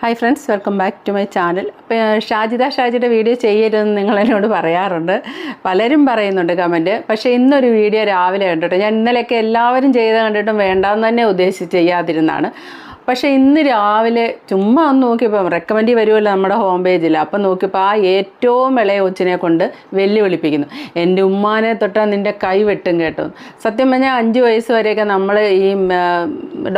Hi friends welcome back to my channel Shajida ഷാജിയുടെ video ചെയ്യരുതെന്ന് നിങ്ങൾ എന്നോട് പറയാറുണ്ട്. പലരും പറയുന്നുണ്ട് കമന്റ് പക്ഷേ ഇന്നൊരു വീഡിയോ രാവിലെ കണ്ടിട്ട് ഞാൻ ഇന്നലെയൊക്കെ എല്ലാവരും ചെയ്ത് കണ്ടിട്ടും വേണ്ടാന്ന് തന്നെ ഉദ്ദേശിച്ച് ചെയ്യാതിരുന്നാണ് പക്ഷേ ഇന്ന് രാവിലെ ചുമ്മാ ഒന്ന് നോക്കിയപ്പോൾ റെക്കമെൻഡ് വരുമല്ലോ നമ്മുടെ ഹോം പേജിൽ അപ്പം നോക്കിയപ്പോൾ ആ ഏറ്റവും ഇളയ കൊച്ചിനെ കൊണ്ട് വെല്ലുവിളിപ്പിക്കുന്നു. എന്റെ ഉമ്മാനെ തൊട്ടാൽ നിന്റെ കൈ വെട്ടും കേട്ടോ. സത്യം പറഞ്ഞാൽ അഞ്ച് വയസ്സ് വരെയൊക്കെ നമ്മൾ ഈ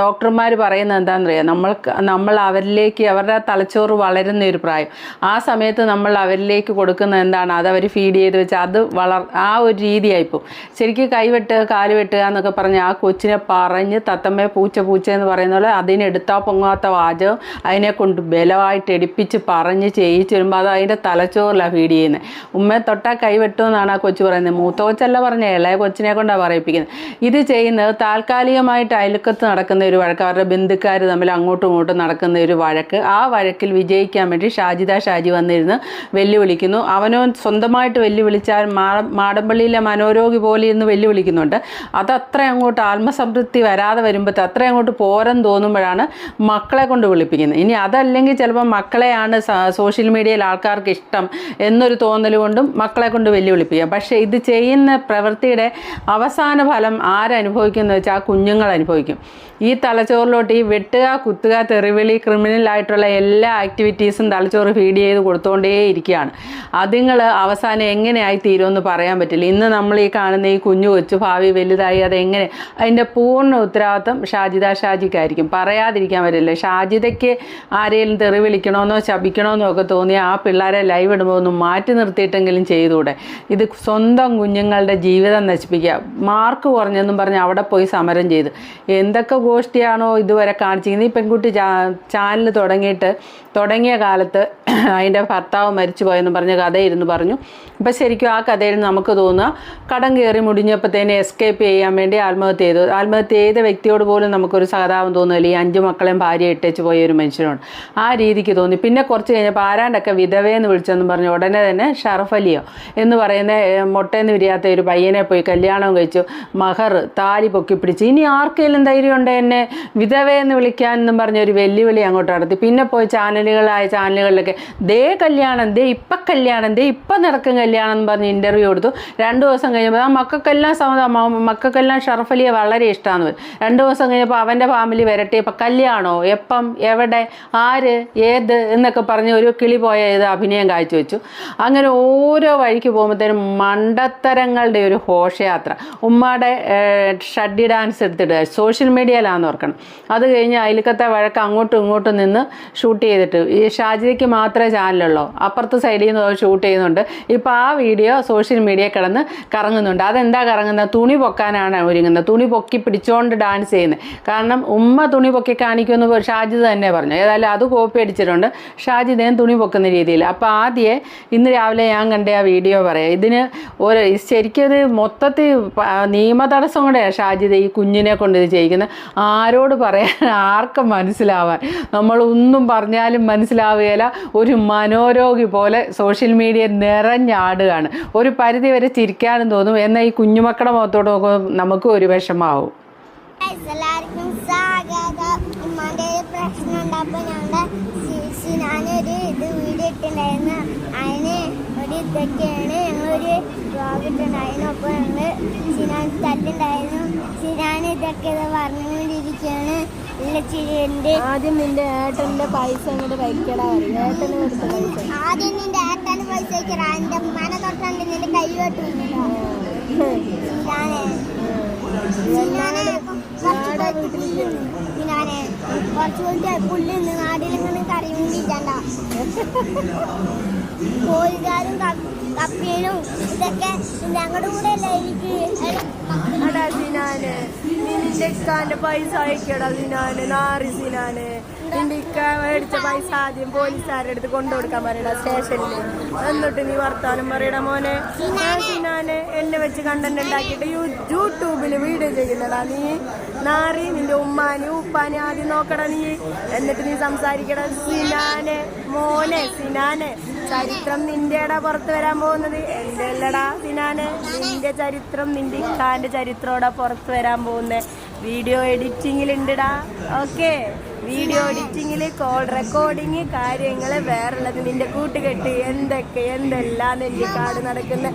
ഡോക്ടർമാർ പറയുന്നത് എന്താണെന്നറിയാം നമ്മൾ നമ്മൾ അവരിലേക്ക് അവരുടെ തലച്ചോറ് വളരുന്ന ഒരു പ്രായം. ആ സമയത്ത് നമ്മൾ അവരിലേക്ക് കൊടുക്കുന്ന എന്താണ്? അത് അവർ ഫീഡ് ചെയ്ത് വെച്ച് അത് വളർ ആ ഒരു രീതിയായിപ്പോൾ ശരിക്കും കൈവെട്ടുക കാൽ വെട്ടുക എന്നൊക്കെ പറഞ്ഞ് ആ കൊച്ചിനെ പറഞ്ഞ് തത്തമ്മയെ പൂച്ച പൂച്ച എന്ന് പറയുന്ന പോലെ അതിനെടുത്താൽ പൊങ്ങാത്ത വാചകം അതിനെ കൊണ്ട് ബലമായിട്ട് എടുപ്പിച്ച് പറഞ്ഞ് ചെയ്യിച്ച് വരുമ്പോൾ അത് അതിന്റെ തലച്ചോറിലാണ് ഫീഡ് ചെയ്യുന്നത് ഉമ്മയെ തൊട്ടാൽ കൈവെട്ടുമെന്നാണ് ആ കൊച്ചു പറയുന്നത്. മൂത്ത കൊച്ചല്ല പറഞ്ഞ ഇളയ കൊച്ചിനെ കൊണ്ടാണ് പറയിപ്പിക്കുന്നത് ഇത് ചെയ്യുന്നത് താൽക്കാലികമായിട്ട് അയൽക്കത്ത് നടക്കുന്ന ഒരു വഴക്ക് അവരുടെ ബന്ധുക്കാർ തമ്മിൽ അങ്ങോട്ടും ഇങ്ങോട്ടും നടക്കുന്ന ഒരു വഴക്ക്. ആ വഴക്കിൽ വിജയിക്കാൻ വേണ്ടി ഷാജിദ ഷാജി വന്നിരുന്ന് വെല്ലുവിളിക്കുന്നു. അവനോ സ്വന്തമായിട്ട് വെല്ലുവിളിച്ചാൽ മാട മാടമ്പള്ളിയിലെ മനോരോഗി പോലെ ഇരുന്ന് വെല്ലുവിളിക്കുന്നുണ്ട്. അതത്ര അങ്ങോട്ട് ആത്മസംതൃപ്തി വരാതെ വരുമ്പോഴത്തെ അത്ര അങ്ങോട്ട് പോരം തോന്നുമ്പോഴാണ് മക്കളെ കൊണ്ട് വിളിപ്പിക്കുന്നത്. ഇനി അതല്ലെങ്കിൽ ചിലപ്പോൾ മക്കളെയാണ് സോഷ്യൽ മീഡിയയിൽ ആൾക്കാർക്ക് ഇഷ്ടം എന്നൊരു തോന്നൽ കൊണ്ടും മക്കളെ കൊണ്ട് വെല്ലുവിളിപ്പിക്കുക. പക്ഷേ ഇത് ചെയ്യുന്ന പ്രവൃത്തിയുടെ അവസാന ഫലം ആരനുഭവിക്കുന്നു വെച്ചാൽ ആ കുഞ്ഞുങ്ങൾ അനുഭവിക്കും. ഈ തലച്ചോറിലോട്ട് ഈ വെട്ടുക കുത്തുക തെറിവിളി ക്രിമിനൽ ആയിട്ടുള്ള എല്ലാ ആക്ടിവിറ്റീസും തലച്ചോറ് ഫീഡ് ചെയ്ത് കൊടുത്തുകൊണ്ടേ ഇരിക്കുകയാണ്. അതുങ്ങൾ അവസാനം എങ്ങനെയായി തീരുമെന്ന് പറയാൻ പറ്റില്ല. ഇന്ന് നമ്മൾ ഈ കാണുന്ന ഈ കുഞ്ഞു കൊച്ചു ഭാവി വലുതായി അതെങ്ങനെ? അതിന്റെ പൂർണ ഉത്തരവാദിത്വം ഷാജിദ ഷാജിക്കായിരിക്കും. പറയാതിരിക്കാൻ പറ്റില്ല. ഷാജിതയ്ക്ക് ആരെയും തെറി വിളിക്കണമെന്നോ ശപിക്കണമെന്നോ ഒക്കെ തോന്നിയ ആ പിള്ളേരെ ലൈവ് ഇടുമ്പോൾ ഒന്ന് മാറ്റി നിർത്തിയിട്ടെങ്കിലും ചെയ്തുകൂടെ ഇത് സ്വന്തം കുഞ്ഞുങ്ങളുടെ ജീവിതം നശിപ്പിക്കുക. മാർക്ക് കുറഞ്ഞെന്നും പറഞ്ഞ് അവിടെ പോയി സമരം ചെയ്ത്. എന്തൊക്കെ ഗോഷ്ഠിയാണോ ഇതുവരെ കാണിച്ചിരിക്കുന്നത് ഈ പെൺകുട്ടി ചാനൽ തുടങ്ങിയിട്ട് തുടങ്ങിയ കാലത്ത് അതിന്റെ ഭർത്താവ് മരിച്ചു പോയെന്ന് പറഞ്ഞ കഥയിരുന്നു പറഞ്ഞു. അപ്പം ശരിക്കും ആ കഥയിൽ നമുക്ക് തോന്നുക കടം കയറി മുടിഞ്ഞപ്പോഴത്തേന് എസ്കേപ്പ് ചെയ്യാൻ വേണ്ടി ആത്മഹത്യ ചെയ്തു. ആത്മഹത്യ ചെയ്ത വ്യക്തിയോട് പോലും നമുക്കൊരു സഹതാപം തോന്നുന്നില്ല ഈ അഞ്ച് മക്കളെയും ഭാര്യ ഇട്ടേച്ച് പോയ ഒരു മനുഷ്യനോട് ആ രീതിക്ക് തോന്നി. പിന്നെ കുറച്ച് കഴിഞ്ഞപ്പോൾ ആരാണ്ടൊക്കെ വിധവയെന്ന് വിളിച്ചെന്ന് പറഞ്ഞു ഉടനെ തന്നെ ഷറഫ് അലിയോ എന്ന് പറയുന്ന മുട്ടയെന്ന് വിരിയാത്ത ഒരു പയ്യനെ പോയി കല്യാണം കഴിച്ചു. മഹർ താലി പൊക്കി പിടിച്ച്. ഇനി ആർക്കെങ്കിലും ധൈര്യമുണ്ട് എന്നെ വിധവയെന്ന് വിളിക്കാൻ എന്നും പറഞ്ഞ ഒരു വെല്ലുവിളി അങ്ങോട്ട് നടത്തി. പിന്നെ പോയി ചാനലുകളായ ചാനലുകളിലൊക്കെ ദേ കല്യാണം ദേ ഇപ്പം കല്യാണം ദേ ഇപ്പം നടക്കും കല്യാണം എന്ന് പറഞ്ഞ് ഇന്റർവ്യൂ കൊടുത്തു. രണ്ട് ദിവസം കഴിഞ്ഞപ്പോൾ ആ മക്കൾക്കെല്ലാം സമ്മതം മക്കൾക്കെല്ലാം മക്കൾക്കെല്ലാം ഷറഫലിയെ വളരെ ഇഷ്ടമാണെന്ന് വരും. രണ്ട് ദിവസം കഴിഞ്ഞപ്പോൾ അവന്റെ ഫാമിലി വരട്ടെ ഇപ്പം കല്യാണോ? എപ്പം? എവിടെ? ആര്? ഏത്? എന്നൊക്കെ പറഞ്ഞ് ഒരു കിളി പോയ ഇത് അഭിനയം കാഴ്ചവെച്ചു. അങ്ങനെ ഓരോ വഴിക്ക് പോകുമ്പോഴത്തേനും മണ്ടത്തരങ്ങളുടെ ഒരു ഘോഷയാത്ര. ഉമ്മയുടെ ഷഡി ഡാൻസ് എടുത്തിട്ട് സോഷ്യൽ മീഡിയയിലാണെന്ന് ഓർക്കണം. അത് കഴിഞ്ഞ് അയൽക്കത്തെ വഴക്ക് അങ്ങോട്ടും ഇങ്ങോട്ടും നിന്ന് ഷൂട്ട് ചെയ്തിട്ട്. ഈ ഷാജിക്ക് മാത്രമേ ചാനലുള്ളൂ. അപ്പുറത്തെ സൈഡിൽ നിന്ന് ഷൂട്ട് ചെയ്യുന്നുണ്ട്. ഇപ്പോൾ ആ വീഡിയോ സോഷ്യൽ മീഡിയ കിടന്ന് കറങ്ങുന്നുണ്ട്. അതെന്താ കറങ്ങുന്നത്? തുണി പൊക്കാനാണ് ഒരുങ്ങുന്നത്. തുണി പൊക്കി പിടിച്ചുകൊണ്ട് ഡാൻസ് ചെയ്യുന്നത്. കാരണം ഉമ്മ തുണി പൊക്കി കാണിക്കുമെന്ന് ഷാജി തന്നെ പറഞ്ഞു. ഏതായാലും അത് കോപ്പി അടിച്ചിട്ടുണ്ട്. ഷാജി ഷാജിദേൻ തുണി പൊക്കുന്ന രീതിയിൽ. അപ്പോൾ ആദ്യമേ ഇന്ന് രാവിലെ ഞാൻ കണ്ട ആ വീഡിയോ പറയാം. ഇതിന് ഒരു ശരിക്കും ഇത് മൊത്തത്തിൽ നിയമ തടസ്സം കൂടെയാണ് ഷാജിദ് ഈ കുഞ്ഞിനെ കൊണ്ട് ഇത് ചെയ്യിക്കുന്നത്. ആരോട് പറയാൻ ആർക്കും മനസ്സിലാവാൻ. നമ്മളൊന്നും പറഞ്ഞാലും മനസ്സിലാവുകയില്ല. ഒരു മനോരോഗി പോലെ സോഷ്യൽ മീഡിയ നിറഞ്ഞാടുകയാണ് ഒരു പരിധി വരെ ചിരിക്കാനും തോന്നും. എന്നാൽ ഈ കുഞ്ഞുമക്കളുടെ മുഖത്തോട് നോക്കുമ്പോൾ നമുക്കും ഒരു വിഷമാവും എല്ലാവർക്കും പ്രശ്നം ഉണ്ടപ്പോ ഞങ്ങളുടെ ഞാനൊരു ഇത് വീഡിയോ ഇട്ടുണ്ടായിരുന്നു അതിന് ഒരു ഇതൊക്കെയാണ് ഞങ്ങളൊരു വ്ളോഗ് ഇട്ടുണ്ടായിരുന്നു അപ്പോൾ ഞങ്ങൾ സിനാൻ തട്ടുണ്ടായിരുന്നു സിനാൻ ഇതൊക്കെ പറഞ്ഞുകൊണ്ടിരിക്കുകയാണ്. ആദ്യം നിന്റെ ഏട്ടന്റെ പൈസ അങ്ങോട്ട് വയ്ക്കടാ ഏട്ടന് കൊടുത്ത പൈസ. ആദ്യം നിന്റെ ഏട്ടന് പൈസ വയ്ക്കടാ എന്റെ ഉമ്മാനെ തൊട്ടാണ്ട് നിന്റെ കൈ സിനാനെ സിനാനെ കുറച്ച് സിനാനെ കുറച്ച് കൂടി പുല്ലുണ്ട് നാട്ടിലിങ്ങനെ കറി വേണ്ടിയിട്ടണ്ട കോഴിക്കാരും ഇതൊക്കെ കൂടെ അടാ നിന്റെ ഇക്കാന്റെ പൈസ അയക്കടാ സിനാന് നാറി സിനാന് നിന്റെ ഇക്ക മേടിച്ച പൈസ ആദ്യം പോലീസുകാരുടെ അടുത്ത് കൊണ്ടുകൊടുക്കാൻ പറയടാ സ്റ്റേഷനിൽ എന്നിട്ട് നീ വർത്താനം പറയടാ മോനെ. സിനാന് എന്നെ വെച്ച് കണ്ടന്റ് ഉണ്ടാക്കിയിട്ട് യൂട്യൂബിൽ വീഡിയോ ചെയ്യുന്നടാ നീ. നാറി നിന്റെ ഉമ്മാനി ഉപ്പാനി ആദ്യം നോക്കടാ നീ. എന്നിട്ട് നീ സംസാരിക്കടാ സിനാനെ മോനെ സിനാനെ. ചരിത്രം നിന്റെടാ പുറത്ത് വരാൻ പോകുന്നത്. എന്റെ അല്ലടാ സിനാന്? നിന്റെ ചരിത്രം നിന്റെ ഇക്കാന്റെ ചരിത്രോടാ പുറത്ത് വരാൻ പോകുന്നത്. വീഡിയോ ഓക്കേ ഓക്കെ വീഡിയോ എഡിറ്റിങ്ങിൽ കോൾ റെക്കോർഡിങ് കാര്യങ്ങൾ വേറുള്ളത് നിന്റെ കൂട്ടുകെട്ട് എന്തൊക്കെ എന്തെല്ലാം നെല്ലിക്കാട് നടക്കുന്ന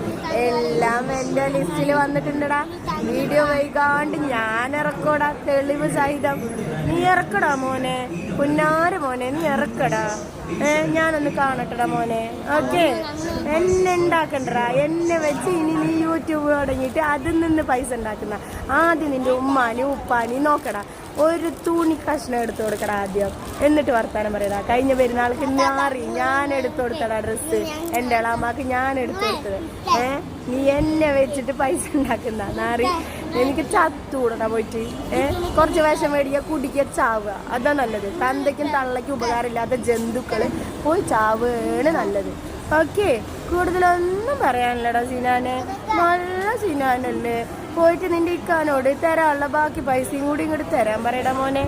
എല്ലാം എന്റെ ലിസ്റ്റിൽ വന്നിട്ടുണ്ടടാ. വീഡിയോ വൈകാണ്ട് ഞാൻ ഇറക്കോടാ തെളിവ് സഹിതം. നീ ഇറക്കടാ മോനെ. പുന്നാര് മോനെ നീ ഇറക്കടാ. ഏ ഞാനൊന്ന് കാണട്ടടാ മോനെ. ഓക്കെ. എന്നെ ഉണ്ടാക്കണ്ട എന്നെ വെച്ച് ഇനി നീ യൂട്യൂബ് തുടങ്ങിയിട്ട് അതിൽ നിന്ന് പൈസ ഉണ്ടാക്കുന്ന. ആദ്യം നിന്റെ ഉമ്മാനി ഉപ്പാനി നോക്കടാ. ഒരു തുണി കഷ്ണം എടുത്തു കൊടുക്കടാ ആദ്യം. എന്നിട്ട് വർത്താനം പറയടാ. കഴിഞ്ഞ പെരുന്നാൾക്ക് ഞാറി ഞാൻ എടുത്തു കൊടുത്തടാ ഡ്രസ്സ്. എന്റെ അളാമാക്ക് ഞാൻ എടുത്തു കൊടുത്തത്. ഏ? നീ എന്നെ വെച്ചിട്ട് പൈസ ഉണ്ടാക്കുന്ന. നാറി. എനിക്ക് ചത്തൂടടാ പോയിട്ട്. ഏ? കുറച്ച് വിഷം മേടിക്കുക കുടിക്കുക ചാവുക. അതാ നല്ലത്. തന്തയ്ക്കും തള്ളയ്ക്കും ഉപകാരമില്ലാത്ത ജന്തുക്കൾ പോയി ചാവുകയാണ് നല്ലത്. ഓക്കെ കൂടുതലൊന്നും പറയാനില്ലടാ സിനാനെ. നല്ല സിനാനല്ലേ. പോയിട്ട് നിന്റെ ഇക്കാനോട് തരാനുള്ള ബാക്കി പൈസയും കൂടി ഇങ്ങോട്ട് തരാൻ പറയടാ മോനെ.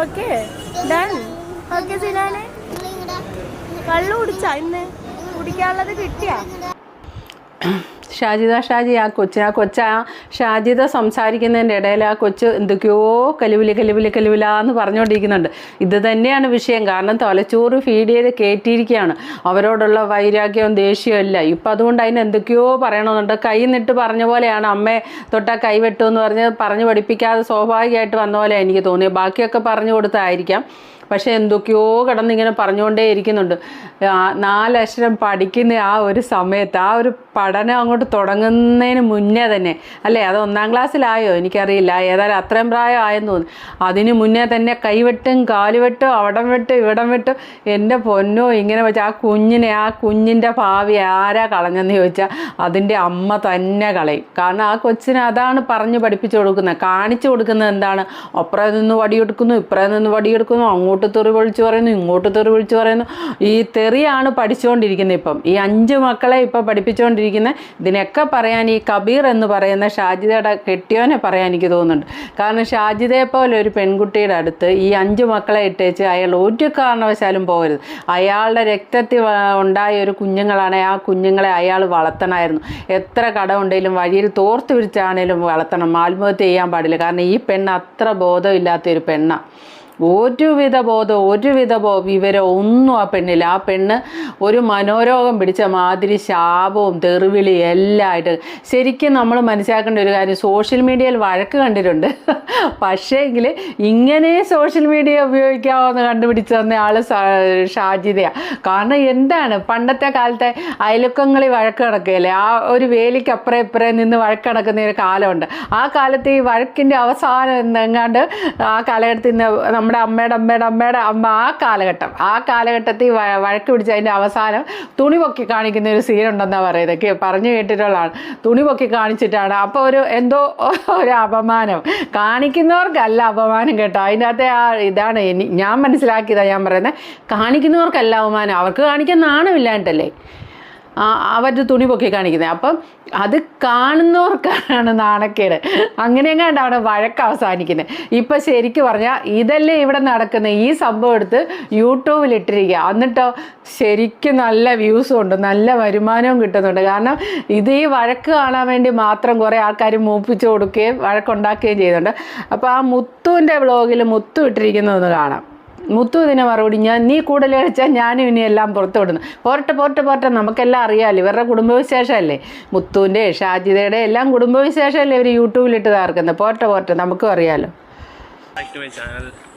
Okay done. ഓക്കെ സിനാനെ. കള്ളു കുടിച്ചാ ഇന്ന്. കുടിക്കാനുള്ളത് കിട്ടിയാ? ഷാജിദ ഷാജി ആ കൊച്ചിന് ആ കൊച്ച ആ ഷാജിദ സംസാരിക്കുന്നതിന്റെ ഇടയിൽ ആ കൊച്ച് എന്തൊക്കെയോ കലുവില കലുവില കലുവില എന്ന് പറഞ്ഞുകൊണ്ടിരിക്കുന്നുണ്ട്. ഇത് തന്നെയാണ് വിഷയം. കാരണം തലച്ചോറ് ഫീഡ് ചെയ്ത് കയറ്റിയിരിക്കുകയാണ് അവരോടുള്ള വൈരാഗ്യവും ദേഷ്യവും ഇല്ല ഇപ്പം അതുകൊണ്ട് അതിന് എന്തൊക്കെയോ പറയണമെന്നുണ്ട്. കൈ നിട്ട് പറഞ്ഞ പോലെയാണ് അമ്മയെ തൊട്ടാ കൈ വെട്ടു എന്ന് പറഞ്ഞ് പറഞ്ഞു പഠിപ്പിക്കാതെ സ്വാഭാവികമായിട്ട് വന്ന പോലെ എനിക്ക് തോന്നിയത്. ബാക്കിയൊക്കെ പറഞ്ഞു കൊടുത്തായിരിക്കാം. പക്ഷെ എന്തൊക്കെയോ കിടന്നിങ്ങനെ പറഞ്ഞുകൊണ്ടേ ഇരിക്കുന്നുണ്ട്. നാലക്ഷരം പഠിക്കുന്ന ആ ഒരു സമയത്ത് ആ ഒരു പഠനം അങ്ങോട്ട് തുടങ്ങുന്നതിന് മുന്നേ തന്നെ അല്ലേ? അത് ഒന്നാം ക്ലാസ്സിലായോ? എനിക്കറിയില്ല. ഏതായാലും അത്രയും പ്രായം ആയെന്ന് തോന്നുന്നു. അതിന് മുന്നേ തന്നെ കൈവെട്ടും കാലുവെട്ടും അവിടം വെട്ടും ഇവിടം വെട്ടും. എന്റെ പൊന്നോ ഇങ്ങനെ വെച്ചാൽ ആ കുഞ്ഞിനെ ആ കുഞ്ഞിന്റെ ഭാവി ആരാ കളഞ്ഞെന്ന് ചോദിച്ചാൽ അതിന്റെ അമ്മ തന്നെ കളയും. കാരണം ആ കൊച്ചിന് അതാണ് പറഞ്ഞ് പഠിപ്പിച്ചു കൊടുക്കുന്നത്. കാണിച്ചു കൊടുക്കുന്നത് എന്താണ്? അപ്പുറം നിന്ന് വടിയെടുക്കുന്നു ഇപ്പുറം നിന്ന് വടിയെടുക്കുന്നു അങ്ങോട്ട് തെറി വിളിച്ചു പറയുന്നു ഇങ്ങോട്ട് തെറി വിളിച്ചു പറയുന്നു. ഈ തെറിയാണ് പഠിച്ചുകൊണ്ടിരിക്കുന്നത് ഇപ്പം. ഈ അഞ്ച് മക്കളെ ഇപ്പം പഠിപ്പിച്ചുകൊണ്ടിരിക്കുന്ന ഇതിനൊക്കെ പറയാൻ ഈ കബീർ എന്ന് പറയുന്ന ഷാജിദയുടെ കെട്ടിയോനെ പറയാൻ എനിക്ക് തോന്നുന്നുണ്ട്. കാരണം ഷാജിദയെ പോലെ ഒരു പെൺകുട്ടിയുടെ അടുത്ത് ഈ അഞ്ച് മക്കളെ ഇട്ടേച്ച് അയാൾ ഒരു കാരണവശാലും പോകരുത്. അയാളുടെ രക്തത്തിൽ ഉണ്ടായ ഒരു കുഞ്ഞുങ്ങളാണ്. ആ കുഞ്ഞുങ്ങളെ അയാൾ വളർത്തണമായിരുന്നു. എത്ര കടമുണ്ടെങ്കിലും വഴിയിൽ തോർത്ത് വിരിച്ചാണേലും വളർത്തണം. ആത്മഹത്യ ചെയ്യാൻ പാടില്ല. കാരണം ഈ പെണ്ണ് അത്ര ബോധമില്ലാത്തൊരു പെണ്ണാണ് ഒരുവിധ ബോധം ഒരുവിധ വിവരം ഒന്നും ആ പെണ്ണില്ല ആ പെണ്ണ് ഒരു മനോരോഗം പിടിച്ച മാതിരി ശാപവും തെറിവിളി എല്ലാം ആയിട്ട് ശരിക്കും നമ്മൾ മനസ്സിലാക്കേണ്ട ഒരു കാര്യം സോഷ്യൽ മീഡിയയിൽ വഴക്ക് കണ്ടിട്ടുണ്ട്. പക്ഷേ എങ്കിൽ ഇങ്ങനെ സോഷ്യൽ മീഡിയ ഉപയോഗിക്കാമെന്ന് കണ്ടുപിടിച്ച് തന്ന ആൾ ഷാജിതയാണ് കാരണം എന്താണ്? പണ്ടത്തെ കാലത്തെ അയൽക്കങ്ങളിൽ വഴക്ക് നടക്കുകയല്ലേ? ആ ഒരു വേലിക്ക് അപ്പുറം ഇപ്പുറം നിന്ന് വഴക്ക് നടക്കുന്ന ഒരു കാലമുണ്ട്. ആ കാലത്ത് ഈ വഴക്കിന്റെ അവസാനം എന്നെങ്ങാണ്ട് ആ കാലഘട്ടത്തിൽ നിന്ന് നമ്മുടെ അമ്മയുടെ അമ്മയുടെ അമ്മയുടെ അമ്മ ആ കാലഘട്ടം. ആ കാലഘട്ടത്തിൽ വഴക്ക് പിടിച്ച് അതിന്റെ അവസാനം തുണി പൊക്കി കാണിക്കുന്ന ഒരു സീനുണ്ടെന്നാണ് പറയുന്നത്. ഒക്കെ പറഞ്ഞു കേട്ടിട്ടുള്ളതാണ്. തുണി പൊക്കി കാണിച്ചിട്ടാണ്. അപ്പോൾ ഒരു എന്തോ ഒരു അപമാനം. കാണിക്കുന്നവർക്കല്ല അപമാനം കേട്ടോ. അതിന്റെ അകത്തെ ആ ഇതാണ് ഞാൻ മനസ്സിലാക്കിയതാണ് ഞാൻ പറയുന്നത്. കാണിക്കുന്നവർക്കല്ല അപമാനം. അവർക്ക് കാണിക്കാൻ നാണമില്ലാണ്ടല്ലേ അവരുടെ തുണി പൊക്കി കാണിക്കുന്നത് അപ്പം അത് കാണുന്നവർക്കാണ് നാണക്കേട്. അങ്ങനെയെങ്ങാണ്ട് അവിടെ വഴക്ക് അവസാനിക്കുന്നത് ഇപ്പം ശരിക്കും പറഞ്ഞാൽ ഇതല്ലേ ഇവിടെ നടക്കുന്ന. ഈ സംഭവം എടുത്ത് യൂട്യൂബിൽ ഇട്ടിരിക്കുക. എന്നിട്ടോ ശരിക്കും നല്ല വ്യൂസും ഉണ്ട്. നല്ല വരുമാനവും കിട്ടുന്നുണ്ട്. കാരണം ഇത് ഈ വഴക്ക് കാണാൻ വേണ്ടി മാത്രം കുറേ ആൾക്കാർ മൂപ്പിച്ചു കൊടുക്കുകയും വഴക്കുണ്ടാക്കുകയും ചെയ്യുന്നുണ്ട്. അപ്പോൾ ആ മുത്തുവിന്റെ വ്ളോഗിൽ മുത്തു ഇട്ടിരിക്കുന്നതൊന്ന് കാണാം. മുത്തു ഇതിനെ മറുപടി ഞാൻ നീ കൂടുതൽ കളിച്ചാൽ ഞാനും ഇനി എല്ലാം പുറത്തു വിടുന്നു. പോരട്ടെ പോരട്ടെ പോരട്ടെ നമുക്കെല്ലാം അറിയാമല്ലോ ഇവരുടെ കുടുംബവിശേഷമല്ലേ? മുത്തുവിന്റെ ഷാജിതയുടെ എല്ലാം കുടുംബവിശേഷമല്ലേ ഇവർ യൂട്യൂബിലിട്ട് താർക്കുന്നത് പോരട്ടെ പോരട്ടെ നമുക്കും അറിയാമല്ലോ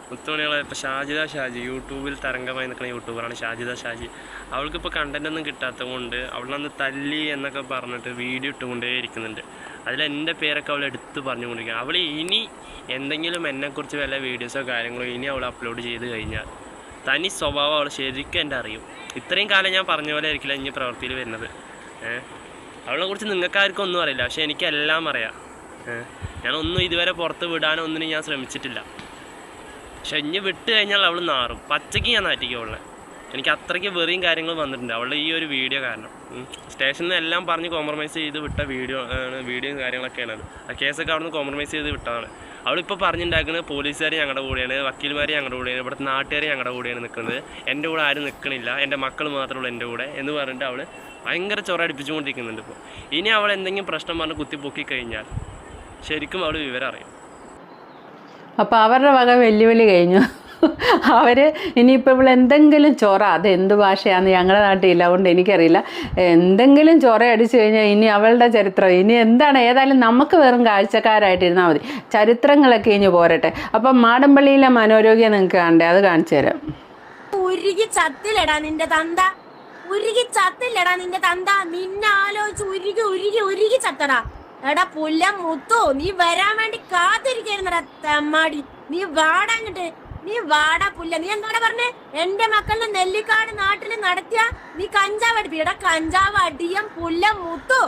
മുത്തുമണികളെ ഇപ്പോൾ ഷാജിദ ഷാജി യൂട്യൂബിൽ തരംഗമായി നിൽക്കുന്ന യൂട്യൂബറാണ് ഷാജിദ ഷാജി. അവൾക്കിപ്പോൾ ഒന്നും കിട്ടാത്തത് കൊണ്ട് അവളന്ന് തല്ലി എന്നൊക്കെ പറഞ്ഞിട്ട് വീഡിയോ ഇട്ടുകൊണ്ടേ ഇരിക്കുന്നുണ്ട് അതിൽ എന്റെ പേരൊക്കെ അവൾ എടുത്ത് പറഞ്ഞുകൊണ്ടിരിക്കുക അവൾ ഇനി എന്തെങ്കിലും എന്നെക്കുറിച്ച് വല്ല വീഡിയോസോ കാര്യങ്ങളോ ഇനി അവൾ അപ്ലോഡ് ചെയ്ത് കഴിഞ്ഞാൽ തനി സ്വഭാവം അവൾ ശരിക്കും എന്റെ അറിയും. ഇത്രയും കാലം ഞാൻ പറഞ്ഞ പോലെ ആയിരിക്കില്ല ഇനി പ്രവൃത്തിയിൽ വരുന്നത്. ഏഹ് അവളെ കുറിച്ച് നിങ്ങൾക്കാർക്കും ഒന്നും അറിയില്ല. പക്ഷെ എനിക്കെല്ലാം അറിയാം. ഞാനൊന്നും ഇതുവരെ പുറത്ത് വിടാനോ ഒന്നിനും ഞാൻ ശ്രമിച്ചിട്ടില്ല. പക്ഷെ വിട്ട് കഴിഞ്ഞാൽ അവൾ നാറും. പച്ചയ്ക്ക് ഞാൻ നാറ്റിക്കും അവളെ. എനിക്ക് അത്രയ്ക്ക് വെറിയും കാര്യങ്ങൾ വന്നിട്ടുണ്ട്. അവളുടെ ഈ ഒരു വീഡിയോ കാരണം. സ്റ്റേഷനിൽ നിന്ന് എല്ലാം പറഞ്ഞ് കോംപ്രമൈസ് ചെയ്ത് വിട്ട വീഡിയോ വീഡിയോയും കാര്യങ്ങളൊക്കെയാണ് ആ കേസൊക്കെ അവിടെ നിന്ന് കോംപ്രമൈസ് ചെയ്ത് വിട്ടതാണ്. അവളിപ്പോൾ പറഞ്ഞിട്ടുണ്ടാക്കുന്നത് പോലീസുകാർ ഞങ്ങളുടെ കൂടെയാണ് വക്കീൽമാർ ഞങ്ങളുടെ കൂടെയാണ് ഇവിടുത്തെ നാട്ടുകാർ ഞങ്ങളുടെ കൂടെയാണ് നിൽക്കുന്നത് എന്റെ കൂടെ ആരും നിൽക്കണില്ല എന്റെ മക്കൾ മാത്രമേ ഉള്ളൂ എന്റെ കൂടെ എന്ന് പറഞ്ഞിട്ട് അവൾ ഭയങ്കര ചൊറടിപ്പിച്ചുകൊണ്ടിരിക്കുന്നുണ്ട് ഇപ്പോൾ ഇനി അവൾ എന്തെങ്കിലും പ്രശ്നം പറഞ്ഞ് കുത്തിപ്പൊക്കി കഴിഞ്ഞാൽ ശരിക്കും അവൾ വിവരം അറിയും. അപ്പോൾ അവരുടെ വക വെല്ലുവിളി കഴിഞ്ഞു. അവർ ഇനിയിപ്പോൾ ഇവിടെ എന്തെങ്കിലും ചൊറ അത് എന്ത് ഭാഷയാണ് ഞങ്ങളുടെ നാട്ടിലില്ല അതുകൊണ്ട് എനിക്കറിയില്ല. എന്തെങ്കിലും ചൊറ അടിച്ചു കഴിഞ്ഞാൽ ഇനി അവളുടെ ചരിത്രം ഇനി എന്താണ്? ഏതായാലും നമുക്ക് വെറും കാഴ്ചക്കാരായിട്ടിരുന്നാൽ മതി. ചരിത്രങ്ങളൊക്കെ ഇനി പോരട്ടെ. അപ്പം മാടമ്പള്ളിയിലെ മനോരോഗ്യം നിങ്ങൾക്ക് കണ്ടേ അത് കാണിച്ചു തരാം. ഉരുകി നിന്റെ തന്ത. ഉരുകി ചത്തില്ലടാ നിന്റെ തന്ത. നിന്നെ ആലോചിച്ച് ഉരുകി ഉരുകി ഉരുകി ചത്തടാ. എടാ പുല്ല മുത്തു നീ വരാൻ വേണ്ടി കാത്തിരിക്കായിരുന്നടാ തെമ്മാടി. നീ വാടാങ്ങട്ട് നീ വാടാ പുല്ല. നീ എന്താ പറഞ്ഞേ? എന്റെ മക്കളിനെ നെല്ലിക്കാട് നാട്ടിൽ നടത്തിയ നീ കഞ്ചാവ് അടിപ്പി എടാ കഞ്ചാവ് അടിയം പുല്ല മുത്തു.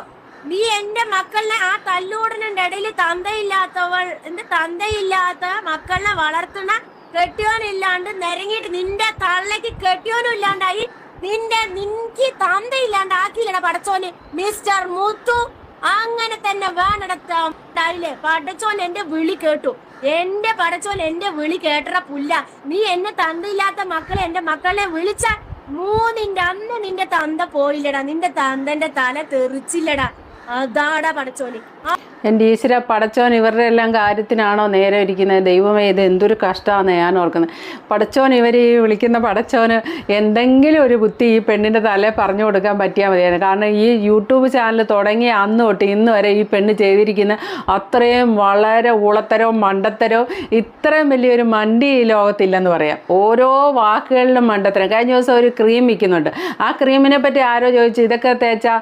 നീ എന്റെ മക്കളിനെ ആ തല്ലൂടിനെ ഇടയിൽ തന്തയില്ലാത്തവൾ എന്റെ തന്തയില്ലാത്ത മക്കളിനെ വളർത്തുന്ന കെട്ടിയോനില്ലാണ്ട് നിരങ്ങിയിട്ട് നിന്റെ തള്ളക്ക് കെട്ടിയോനും ഇല്ലാണ്ടായി നിന്റെ നിൻക്ക് തന്തയില്ലാണ്ട് ആക്കിയില്ലടാ പടച്ചോനെ. മിസ്റ്റർ മുത്തു. അങ്ങനെ തന്നെ വേണടത്തായില്ലേ പടച്ചോൻ എന്റെ വിളി കേട്ടു. എന്റെ പടച്ചോൻ എന്റെ വിളി കേട്ടറ പുല്ല. നീ എന്നെ തന്തയില്ലാത്ത മക്കളെ എന്റെ മക്കളെ വിളിച്ച മൂന്നിന്റെ അന്ന് നിന്റെ തന്ത പോയില്ലടാ. നിന്റെ തന്തന്റെ തല തെറിച്ചില്ലടാ. അതാടാ പടച്ചോലി ആ എന്റെ ഈശ്വര പടച്ചോൻ ഇവരുടെ എല്ലാം കാര്യത്തിനാണോ നേരെ ഇരിക്കുന്നത്? ദൈവമേ ഇത് എന്തൊരു കഷ്ടമാണ് ഞാൻ ഓർക്കുന്നത്. പടച്ചോൻ ഇവർ ഈ വിളിക്കുന്ന പടച്ചോന് എന്തെങ്കിലും ഒരു ബുദ്ധി ഈ പെണ്ണിന്റെ തലേ പറഞ്ഞു കൊടുക്കാൻ പറ്റിയാൽ മതിയായിരുന്നു. കാരണം ഈ യൂട്യൂബ് ചാനൽ തുടങ്ങിയ അന്ന് തൊട്ട് ഇന്ന് വരെ ഈ പെണ്ണ് ചെയ്തിരിക്കുന്ന അത്രയും വളരെ ഉളത്തരവും മണ്ടത്തരവും ഇത്രയും വലിയൊരു മണ്ടി ഈ ലോകത്തില്ലെന്ന് പറയാം. ഓരോ വാക്കുകളിലും മണ്ടത്തരം. കഴിഞ്ഞ ദിവസം ഒരു ക്രീം വിൽക്കുന്നുണ്ട്. ആ ക്രീമിനെ പറ്റി ആരോ ചോദിച്ചു ഇതൊക്കെ തേച്ചാൽ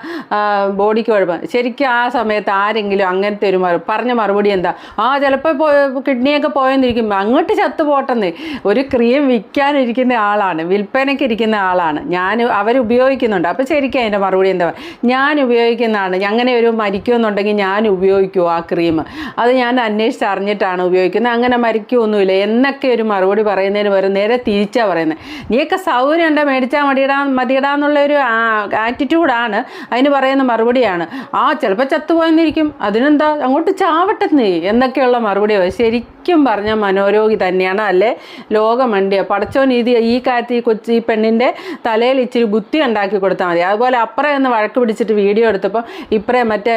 ബോഡിക്ക് കുഴപ്പം. ശരിക്കും ആ സമയത്ത് ആരെങ്കിലും അങ്ങനത്തെ ഒരു മറു പറഞ്ഞ മറുപടി എന്താ? ആ ചിലപ്പോൾ കിഡ്നിയൊക്കെ പോയെന്നിരിക്കും. അങ്ങോട്ട് ചത്ത് പോട്ടെന്ന് ഒരു ക്രീം വിൽക്കാനിരിക്കുന്ന ആളാണ്. വിൽപ്പനയ്ക്ക് ഇരിക്കുന്ന ആളാണ്. ഞാൻ അവർ ഉപയോഗിക്കുന്നുണ്ട്. അപ്പോൾ ശരിക്കും അതിന്റെ മറുപടി എന്താ? ഞാൻ ഉപയോഗിക്കുന്നതാണ്. അങ്ങനെ ഒരു മരിക്കുമെന്നുണ്ടെങ്കിൽ ഞാൻ ഉപയോഗിക്കുമോ ആ ക്രീം? അത് ഞാൻ അന്വേഷിച്ച് അറിഞ്ഞിട്ടാണ് ഉപയോഗിക്കുന്നത്. അങ്ങനെ മരിക്കുമൊന്നുമില്ല എന്നൊക്കെ ഒരു മറുപടി പറയുന്നതിന് വരെ നേരെ തിരിച്ചാണ് പറയുന്നത് നീയൊക്കെ സൗകര്യം ഉണ്ടോ? മേടിച്ചാൽ മതിയിടാ മതിയിടാന്നുള്ള ഒരു ആറ്റിറ്റ്യൂഡാണ് അതിന് പറയുന്ന മറുപടിയാണ്. ആ ചിലപ്പോൾ ചത്തുപോയെന്നിരിക്കും. അതിനെന്താ അങ്ങോട്ട് ചാവട്ടെന്നേ? എന്നൊക്കെയുള്ള മറുപടി ശരിക്കും പറഞ്ഞ മനോരോഗി തന്നെയാണ്. അല്ലേ? ലോകമണ്ടിയ പടച്ചോൻ ഇത് ഈ കാര്യത്തിൽ ഈ കൊച്ചു പെണ്ണിന്റെ തലയിൽ ഇച്ചിരി ബുദ്ധി ഉണ്ടാക്കി കൊടുത്താൽ മതി. അതുപോലെ അപ്പുറം ഒന്ന് വഴക്ക് പിടിച്ചിട്ട് വീഡിയോ എടുത്തപ്പോൾ ഇപ്പറേ മറ്റേ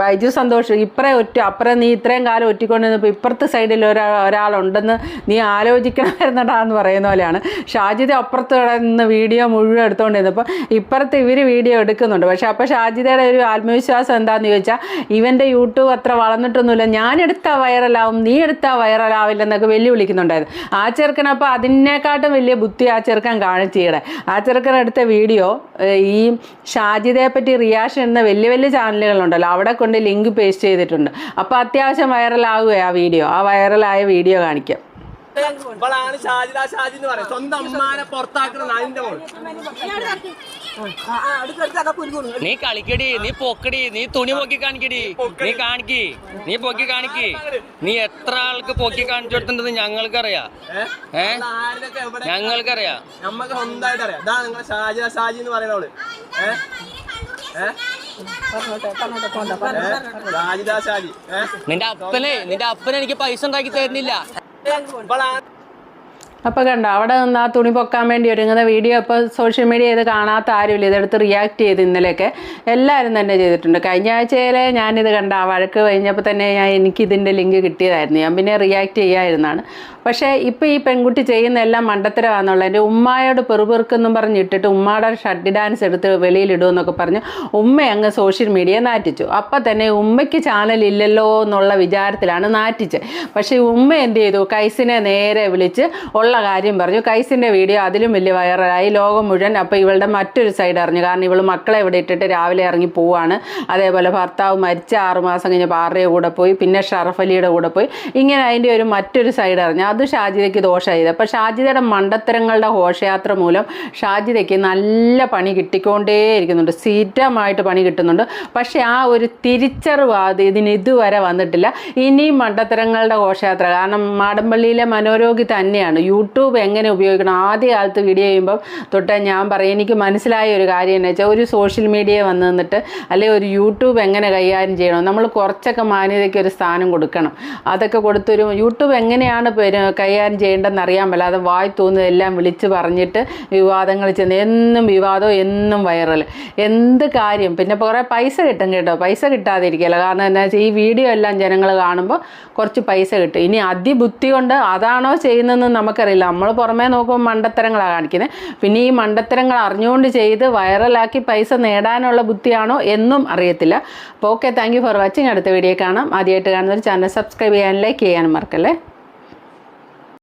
ബൈജു സന്തോഷ് ഇപ്പറേ ഒറ്റ അപ്പുറം നീ ഇത്രയും കാലം ഒറ്റിക്കൊണ്ടിരുന്നപ്പോൾ ഇപ്പുറത്തെ സൈഡിൽ ഒരാ ഒരാളുണ്ടെന്ന് നീ ആലോചിക്കണമായിരുന്നടാ എന്ന് പറയുന്ന പോലെയാണ്. ഷാജിത അപ്പുറത്ത് നിന്ന് വീഡിയോ മുഴുവൻ എടുത്തുകൊണ്ടിരുന്നപ്പോൾ ഇപ്പുറത്ത് ഇവർ വീഡിയോ എടുക്കുന്നുണ്ട്. പക്ഷേ അപ്പോൾ ഷാജിതയുടെ ഒരു ആത്മവിശ്വാസം എന്താണെന്ന് ചോദിച്ചാൽ ഇവന്റെ യൂട്യൂബ് അത്ര വളർന്നിട്ടൊന്നുമില്ല. ഞാൻ എടുത്താൽ വൈറലാവും നീ എടുത്താൽ വൈറലാവില്ലെന്നൊക്കെ വെല്ലുവിളിക്കുന്നുണ്ടായിരുന്നു. ആ ചെറുക്കൻ അപ്പോൾ അതിനേക്കാട്ടും വലിയ ബുദ്ധി ആ ചെറുക്കൻ കാണിച്ചിടെ. ആ ചെറുക്കൻ എടുത്ത വീഡിയോ ഈ ഷാജിദയെ പറ്റി റിയാക്ഷൻ എന്ന വലിയ വലിയ ചാനലുകളുണ്ടല്ലോ അവിടെ കൊണ്ട് ലിങ്ക് പേസ്റ്റ് ചെയ്തിട്ടുണ്ട്. അപ്പോൾ അത്യാവശ്യം വൈറലാവുക ആ വീഡിയോ. ആ വൈറലായ വീഡിയോ കാണിക്കാം. ഇവളാണ് ഷാജിദ. ഷാജി എന്ന് പറയുന്നത് സ്വന്തം അമ്മാനെ പുറത്താക്കണം അതിന്റെ മോൾ നീ കളിക്കടി നീ പൊക്കടി നീ തുണി പൊക്കി കാണിക്കടി. നീ കാണിക്കി നീ പൊക്കി കാണിക്കി. നീ എത്ര ആൾക്ക് പൊക്കി കാണിച്ചു കൊടുത്തിട്ടുണ്ടെന്ന് ഞങ്ങൾക്കറിയാ. ഏ? ഞങ്ങൾക്കറിയാ. നമ്മക്ക് സ്വന്തമായിട്ട് അറിയാം ഇതാ നിങ്ങളെ ഷാജിദ ഷാജി എന്ന് പറയുന്നവൾ നിന്റെ അപ്പനെ നിന്റെ അപ്പനെ എനിക്ക് പൈസ ഉണ്ടാക്കി തരുന്നില്ല. അപ്പോൾ കണ്ടോ അവിടെ നിന്ന് ആ തുണി പൊക്കാൻ വേണ്ടി ഒരുങ്ങുന്ന വീഡിയോ ഇപ്പോൾ സോഷ്യൽ മീഡിയ ഇത് കാണാത്ത ആരുമില്ല. ഇതെടുത്ത് റിയാക്ട് ചെയ്ത് ഇന്നലെയൊക്കെ എല്ലാവരും തന്നെ ചെയ്തിട്ടുണ്ട്. കഴിഞ്ഞ ആഴ്ചയിലെ ഞാനിത് കണ്ട ആ വഴക്ക് കഴിഞ്ഞപ്പോൾ തന്നെ ഞാൻ എനിക്ക് ഇതിന്റെ ലിങ്ക് കിട്ടിയതായിരുന്നു. ഞാൻ പിന്നെ റിയാക്ട് ചെയ്യാമായിരുന്നാണ് പക്ഷേ ഇപ്പോൾ ഈ പെൺകുട്ടി ചെയ്യുന്ന എല്ലാം മണ്ടത്തരമാണെന്നുള്ള എന്റെ ഉമ്മായോട് പെറുപെറുക്കെന്നും പറഞ്ഞ് ഇട്ടിട്ട് ഉമ്മയുടെ ഷഡ് ഡാൻസ് എടുത്ത് വെളിയിലിടുമെന്നൊക്കെ പറഞ്ഞ് ഉമ്മ അങ്ങ് സോഷ്യൽ മീഡിയ നാറ്റിച്ചു. അപ്പം തന്നെ ഉമ്മയ്ക്ക് ചാനൽ ഇല്ലല്ലോ എന്നുള്ള വിചാരത്തിലാണ് നാറ്റിച്ചത്. പക്ഷേ ഉമ്മ എന്ത് ചെയ്തു? കൈസിനെ നേരെ വിളിച്ച് ഉള്ള കാര്യം പറഞ്ഞു. കൈസിന്റെ വീഡിയോ അതിലും വലിയ വൈറലായി ലോകം മുഴുവൻ അപ്പോൾ ഇവളുടെ മറ്റൊരു സൈഡ് അറിഞ്ഞു. കാരണം ഇവൾ മക്കളെ ഇവിടെ ഇട്ടിട്ട് രാവിലെ ഇറങ്ങി പോവാണ്. അതേപോലെ ഭർത്താവ് മരിച്ച ആറുമാസം കഴിഞ്ഞ് പാറയുടെ കൂടെ പോയി. പിന്നെ ഷറഫ് അലിയുടെ കൂടെ പോയി. ഇങ്ങനെ അതിന്റെ ഒരു മറ്റൊരു സൈഡ് അറിഞ്ഞു. അത് ഷാജിദയ്ക്ക് ദോഷമായത് അപ്പോൾ ഷാജിദയുടെ മണ്ടത്തരങ്ങളുടെ ഘോഷയാത്ര മൂലം ഷാജിദയ്ക്ക് നല്ല പണി കിട്ടിക്കൊണ്ടേ ഇരിക്കുന്നുണ്ട് സ്ഥിരമായിട്ട് പണി കിട്ടുന്നുണ്ട്. പക്ഷേ ആ ഒരു തിരിച്ചറിവ് അത് ഇതിന് ഇതുവരെ വന്നിട്ടില്ല. ഇനിയും മണ്ടത്തരങ്ങളുടെ ഘോഷയാത്ര. കാരണം മാടമ്പള്ളിയിലെ മനോരോഗി തന്നെയാണ്. യൂട്യൂബ് എങ്ങനെ ഉപയോഗിക്കണം? ആദ്യ കാലത്ത് വീഡിയോ ചെയ്യുമ്പം തൊട്ട് ഞാൻ പറയും എനിക്ക് മനസ്സിലായ ഒരു കാര്യം എന്ന് വെച്ചാൽ ഒരു സോഷ്യൽ മീഡിയ വന്നു നിന്നിട്ട് അല്ലെങ്കിൽ ഒരു യൂട്യൂബ് എങ്ങനെ കൈകാര്യം ചെയ്യണം? നമ്മൾ കുറച്ചൊക്കെ മാന്യതയ്ക്ക് ഒരു സ്ഥാനം കൊടുക്കണം. അതൊക്കെ കൊടുത്തൊരു യൂട്യൂബ് എങ്ങനെയാണ് കൈകാര്യം ചെയ്യേണ്ടതെന്ന് അറിയാൻ പറ്റില്ല അത് വായി തോന്നുന്നതെല്ലാം വിളിച്ച് പറഞ്ഞിട്ട് വിവാദങ്ങൾ ചെന്ന് എന്നും വിവാദം എന്നും വൈറൽ എന്ത് കാര്യം? പിന്നെ കുറേ പൈസ കിട്ടും കേട്ടോ. പൈസ കിട്ടാതിരിക്കില്ല കാരണം എന്താ വെച്ചാൽ ഈ വീഡിയോ എല്ലാം ജനങ്ങൾ കാണുമ്പോൾ കുറച്ച് പൈസ കിട്ടും. ഇനി അതിബുദ്ധി കൊണ്ട് അതാണോ ചെയ്യുന്നതെന്ന് നമുക്കറിയില്ല. അറിയില്ല. നമ്മൾ പുറമേ നോക്കുമ്പോൾ മണ്ടത്തരങ്ങളാണ് കാണിക്കുന്നത് പിന്നെ ഈ മണ്ടത്തരങ്ങൾ അറിഞ്ഞുകൊണ്ട് ചെയ്ത് വൈറലാക്കി പൈസ നേടാനുള്ള ബുദ്ധിയാണോ എന്നും അറിയത്തില്ല. അപ്പോൾ ഓക്കെ താങ്ക് ഫോർ വാച്ചിങ് അടുത്ത വീഡിയോ കാണാം. ആദ്യമായിട്ട് കാണുന്നൊരു ചാനൽ സബ്സ്ക്രൈബ് ചെയ്യാനും ലൈക്ക് ചെയ്യാനും മറക്കല്ലേ?